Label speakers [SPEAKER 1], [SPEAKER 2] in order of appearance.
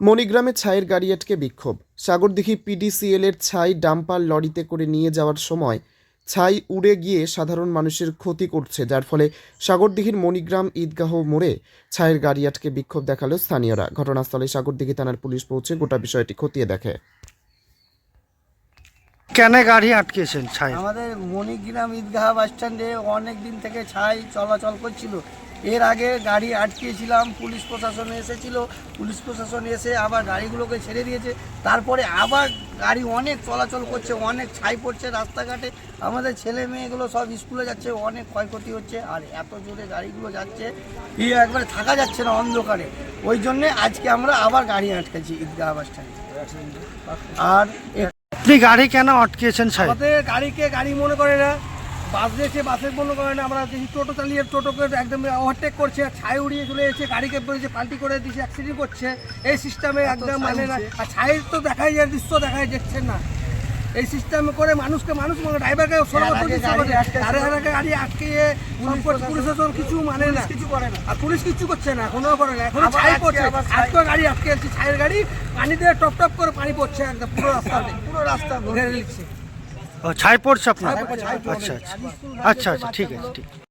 [SPEAKER 1] মণিগ্রামে ছাইয়ের গাড়ি আটকে বিক্ষোভ। সাগরদিঘি পিডিসিএল এর ছাই ডাম্পার লরিতে করে নিয়ে যাওয়ার সময় ছাই উড়ে গিয়ে সাধারণ মানুষের ক্ষতি করছে যার ফলে সাগরদিঘির মণিগ্রাম ঈদগাহ মোড়ে ছাইয়ের গাড়ি আটকে বিক্ষোভ দেখাল স্থানীয়রা। ঘটনাস্থলে সাগরদিঘি থানার পুলিশ পৌঁছে গোটা বিষয়টি খতিয়ে দেখে।
[SPEAKER 2] কেন গাড়ি আটকেছেন ছাই?
[SPEAKER 3] আমাদের মণিগ্রাম ঈদগাহ বাস স্ট্যান্ডে অনেক দিন থেকে ছাই চলাচল করছিল। এর আগে গাড়ি আটকিয়েছিলাম পুলিশ প্রশাসন এসেছিল পুলিশ প্রশাসন এসে আবার গাড়িগুলোকে ছেড়ে দিয়েছে। তারপরে আবার গাড়ি অনেক চলাচল করছে অনেক ছাই পড়ছে রাস্তাঘাটে। আমাদের ছেলে মেয়েগুলো সব স্কুলে যাচ্ছে অনেক ক্ষয়ক্ষতি হচ্ছে আর এত জোরে গাড়িগুলো যাচ্ছে ই একবারে থাকা যাচ্ছে না অন্ধকারে। ওই জন্যে আজকে আমরা আবার গাড়ি আটকেছি ঈদগাহ বাস স্ট্যান্ডে। আর
[SPEAKER 2] আপনি গাড়ি কেন আটকেছেন ছাই
[SPEAKER 3] আমাদের গাড়িকে গাড়ি মনে করে না। বাস দিয়েছে বাসের মনে করে না আমরা দেখি টোটো চালিয়ে টোটোকে একদম ওভারটেক করছে ছাই উড়িয়ে চলে এসেছে গাড়িকে বলেছে পাল্টি করে দিয়েছে অ্যাক্সিডেন্ট করছে এই সিস্টেমে একদম মানে না আর ছাইয়ের তো দেখাই যায় দৃশ্য দেখাই যাচ্ছে না। এই সিস্টেমে করে মানুষকে মানুষ মানে ড্রাইভারকে দিচ্ছে আরে আরে গাড়ি আটকে সব প্রশাসন কিছু মানে না। কিছু করে না। আর পুলিশ কিছু করছে না কোনো করে না। এখন ছাই পড়ছে আজকে গাড়ি আটকে আছে ছাইয়ের গাড়ি। পানি দিয়ে টপ টপ করে পানি পড়ছে একদম পুরো রাস্তাতে পুরো রাস্তা ঘুরে নিচ্ছে
[SPEAKER 2] ছাই পড়ছে আপনার
[SPEAKER 3] ছাই পড়ছে।
[SPEAKER 2] আচ্ছা আচ্ছা আচ্ছা আচ্ছা ঠিক আছে ঠিক